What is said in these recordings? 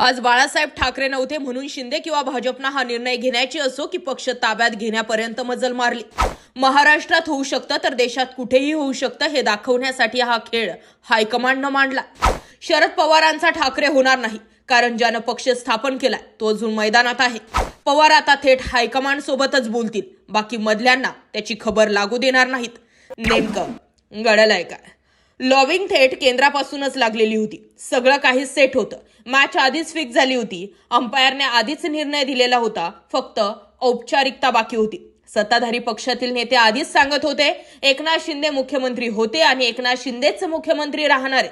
आज बाळासाहेब ठाकरे नव्हते म्हणून शिंदे किंवा भाजपनं हा निर्णय घेण्याची असो की पक्ष ताब्यात घेण्यापर्यंत मजल मारली. महाराष्ट्रात होऊ शकतं तर देशात कुठेही होऊ शकतं हे दाखवण्यासाठी हा खेळ हायकमांडनं मांडला. शरद पवारांचा ठाकरे होणार नाही कारण ज्यानं पक्ष स्थापन केलाय तो अजून मैदानात आहे. पवार आता थेट हायकमांड सोबतच बोलतील बाकी मधल्यांना त्याची खबर लागू देणार नाहीत. नेमकं घडलंय काय? लॉबिंग थेट केंद्रापासूनच लागलेली होती. सगळं काही सेट होतं. मॅच आधीच फिक्स झाली होती. अंपायरने आधीच निर्णय दिलेला होता. फक्त औपचारिकता बाकी होती. सत्ताधारी पक्षातील नेते आधीच सांगत होते एकनाथ शिंदे मुख्यमंत्री होते आणि एकनाथ शिंदेच मुख्यमंत्री राहणार आहे.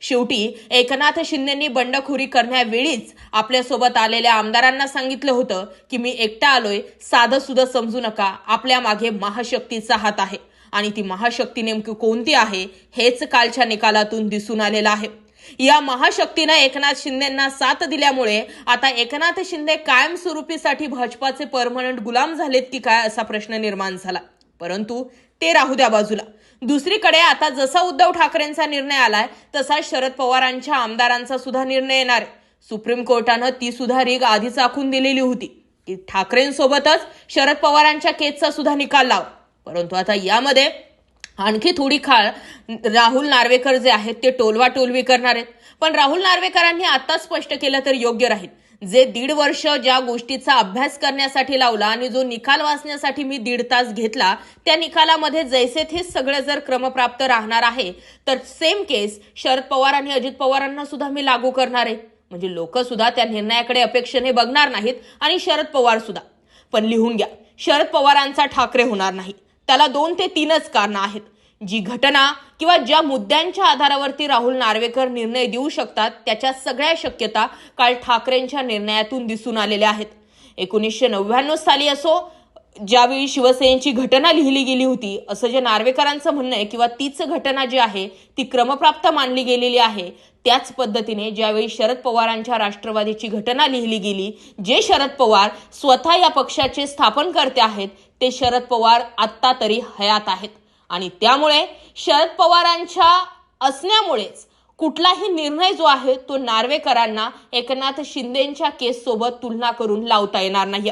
शेवटी एकनाथ शिंदेंनी बंडखोरी करण्यावेळीच आपल्यासोबत आलेल्या आमदारांना सांगितलं होतं की मी एकटा आलोय. साधं सुद्धा समजू नका. आपल्या मागे महाशक्तीचा हात आहे. आणि ती महाशक्ती नेमकी कोणती आहे हेच कालच्या निकालातून दिसून आलेलं आहे. या महाशक्तीनं एकनाथ शिंदेना साथ दिल्यामुळे आता एकनाथ शिंदे कायमस्वरूपीसाठी भाजपाचे परमनंट गुलाम झालेत की काय असा प्रश्न निर्माण झाला. परंतु ते राहू द्या बाजूला. दुसरीकडे आता जसा उद्धव ठाकरेंचा निर्णय आलाय तसा शरद पवारांच्या आमदारांचा सुद्धा निर्णय येणार आहे. सुप्रीम कोर्टानं ती सुद्धा रीग आधीच आखून दिलेली होती. की ठाकरेंसोबतच शरद पवारांच्या केसचा सुद्धा निकाल लाव. परंतु आता यामध्ये आणखी थोडी खाळ राहुल नार्वेकर जे आहेत ते टोलवा टोलवी करणार आहेत. पण राहुल नार्वेकरांनी आता स्पष्ट केलं तर योग्य राहील. जे दीड वर्ष ज्या गोष्टीचा अभ्यास करण्यासाठी लावला आणि जो निकाल वाचण्यासाठी मी दीड तास घेतला त्या निकालामध्ये जैसे थे सगळं जर क्रमप्राप्त राहणार आहे तर सेम केस शरद पवार आणि अजित पवारांना सुद्धा मी लागू करणार आहे. म्हणजे लोक सुद्धा त्या निर्णयाकडे अपेक्षेने बघणार नाहीत आणि शरद पवार सुद्धा. पण लिहून घ्या शरद पवारांचा ठाकरे होणार नाही. त्याला दोन ते तीनच कारणं आहेत. जी घटना किंवा ज्या मुद्द्यांच्या आधारावरती राहुल नार्वेकर निर्णय देऊ शकतात त्याच्या सगळ्या शक्यता काल ठाकरेंच्या निर्णयातून दिसून आलेल्या आहेत. एकोणीसशे नव्याण्णव साली असो ज्यावेळी शिवसेनेची घटना लिहिली गेली होती असं जे नार्वेकरांचं म्हणणं आहे किंवा तीच घटना जी आहे ती क्रमप्राप्त मानली गेलेली आहे त्याच पद्धतीने ज्यावेळी शरद पवारांच्या राष्ट्रवादीची घटना लिहिली गेली जे शरद पवार स्वतः या पक्षाचे स्थापनकर्ते आहेत ते शरद पवार आत्ता तरी हयात आहेत. आणि त्यामुळे शरद पवारांच्या असण्यामुळेच कुठलाही निर्णय जो आहे तो नार्वेकरांना एकनाथ शिंदेच्या केस सोबत तुलना करून लावता येणार नाही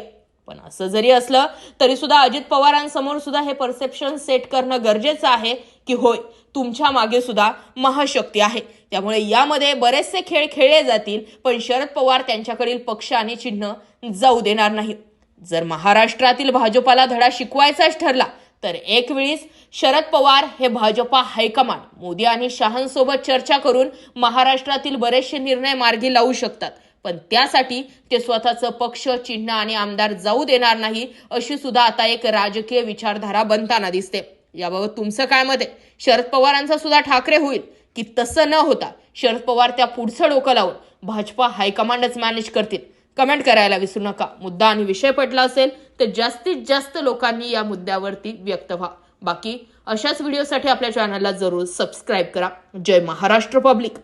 पण असं जरी असलं तरी सुद्धा अजित पवारांसमोर सुद्धा हे परसेप्शन सेट करणं गरजेचं आहे. की होय तुमच्या मागे सुद्धा महाशक्ती आहे. त्यामुळे यामध्ये बरेचसे खेळ खेळले जातील पण शरद पवार त्यांच्याकडील पक्ष आणि चिन्ह जाऊ देणार नाही. जर महाराष्ट्रातील भाजपाला धडा शिकवायचाच ठरला तर एक वेळीस शरद पवार हे भाजपा हायकमांड मोदी आणि शहांसोबत चर्चा करून महाराष्ट्रातील बरेचसे निर्णय मार्गी लावू शकतात. पण त्यासाठी ते स्वतःचं पक्ष चिन्ह आणि आमदार जाऊ देणार नाही अशी सुद्धा आता एक राजकीय विचारधारा बनताना दिसते. याबाबत तुमचं काय मत आहे? शरद पवारांचा सुद्धा ठाकरे होईल की तसं न होता शरद पवार त्या पुढचं डोकं लावून भाजपा हायकमांडच मॅनेज करतील. कमेंट करायला विसरू नका. मुद्दा आणि विषय पटला असेल तर जास्तीत जास्त लोकांनी या मुद्द्यावरती व्यक्त व्हा. बाकी अशाच व्हिडिओसाठी आपल्या चॅनलला जरूर सबस्क्राईब करा. जय महाराष्ट्र पब्लिक